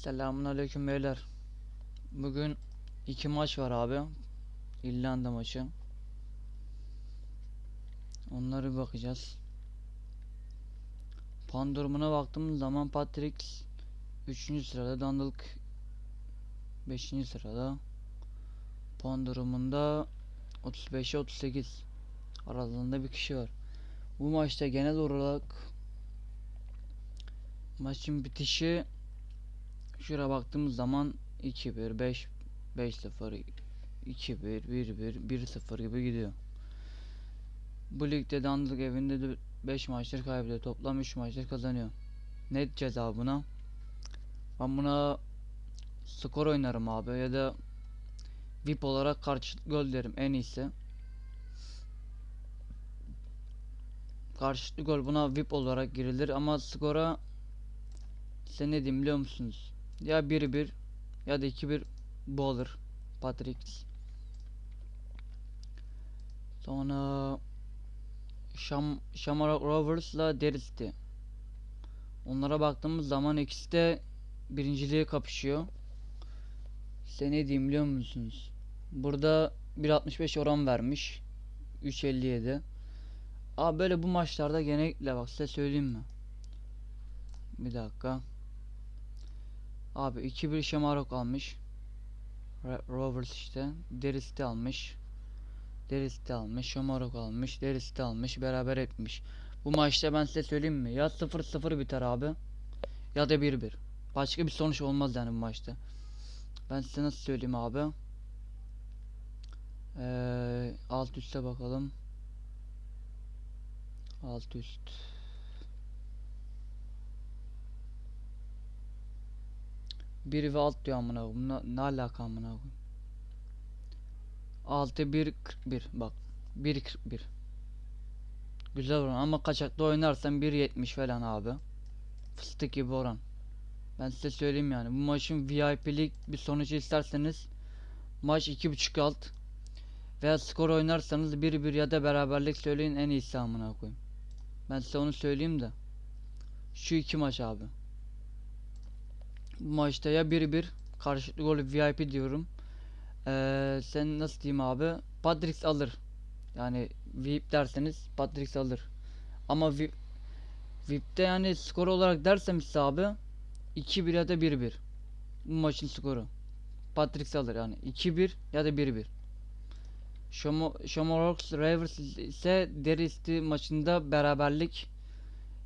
Selamun aleyküm beyler. Bugün iki maç var abi. İrlanda maçı. Onları bakacağız. Puan durumuna baktığımız zaman Patrick 3. sırada, Dundalk 5. sırada. Puan durumunda 35'e 38 aralığında bir kişi var. Bu maçta genel olarak maçın bitişi Şuraya baktığımız zaman 2-1, 5 5-0, 2-1, 1-1, 1-0 gibi gidiyor. Bu ligde Dundalk evinde de 5 maçtır kaybediyor. Toplam 3 maçtır kazanıyor. Net ceza buna. Ben buna skor oynarım abi ya da VIP olarak karşılıklı gol derim en iyisi. Karşılıklı gol buna VIP olarak girilir ama skora size ne diyeyim biliyor musunuz? Ya 1-1 ya da 2-1 bu olur. Patrick. Sonra Şam Shamrock Rovers'la Derris'ti. Onlara baktığımız zaman ikisi de birinciliğe kapışıyor. Size ne diyeyim biliyor musunuz? Burada 1.65 oran vermiş. 3.57. Abi böyle bu maçlarda genellikle bak size söyleyeyim mi? Bir dakika. Abi 2-1 Şamarok almış. Rovers işte. Derris'te almış. Derris'te almış. Şamarok almış. Derris'te almış. Beraber etmiş. Bu maçta ben size söyleyeyim mi? Ya 0-0 biter abi. Ya da 1-1. Başka bir sonuç olmaz yani bu maçta. Ben size nasıl söyleyeyim abi? Ee, alt üste bakalım. Alt üst. Bir ve alt diyor amına koyayım. Ne, ne alaka amına koyayım? 6 1 41 bak. 1 41. Güzel oran ama kaçakta oynarsan 1.70 falan abi. Fıstık gibi oran. Ben size söyleyeyim yani. Bu maçın VIP'lik bir sonucu isterseniz maç 2.5 alt veya skor oynarsanız 1-1 ya da beraberlik söyleyin en iyisi amına koyayım. Ben size onu söyleyeyim de. Şu iki maç abi. Maçta ya 1-1 karşılıklı gol VIP diyorum. Ee, sen nasıl diyeyim abi? Patrick alır. Yani VIP derseniz Patrick alır. Ama VIP VIP'te yani skor olarak dersem size abi 2-1 ya da 1-1. Bu maçın skoru. Patrick alır yani 2-1 ya da 1-1. Shomo Shamrocks Ravers ise Derris'ti maçında beraberlik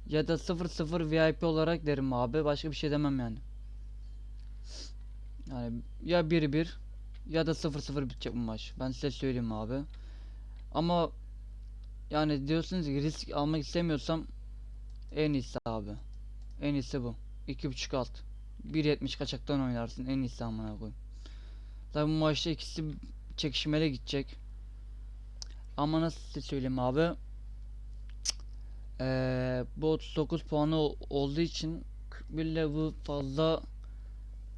ya da 0-0 VIP olarak derim abi. Başka bir şey demem yani. Yani ya 1-1 ya da 0-0 bitecek bu maç. Ben size söyleyeyim abi. Ama yani diyorsunuz ki risk almak istemiyorsam en iyisi abi. En iyisi bu. 2.5 alt. 1.70 kaçaktan oynarsın en iyisi amına koyayım. Tabi bu maçta ikisi çekişmeli gidecek. Ama nasıl size söyleyeyim abi? Ee, bu 39 puanı ol- olduğu için 41 ile bu fazla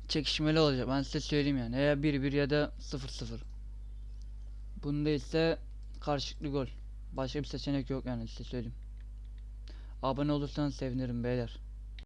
çekişmeli olacak. Ben size söyleyeyim yani. Ya 1-1 ya da 0-0. Bunda ise karşılıklı gol. Başka bir seçenek yok yani size söyleyeyim. Abone olursanız sevinirim beyler.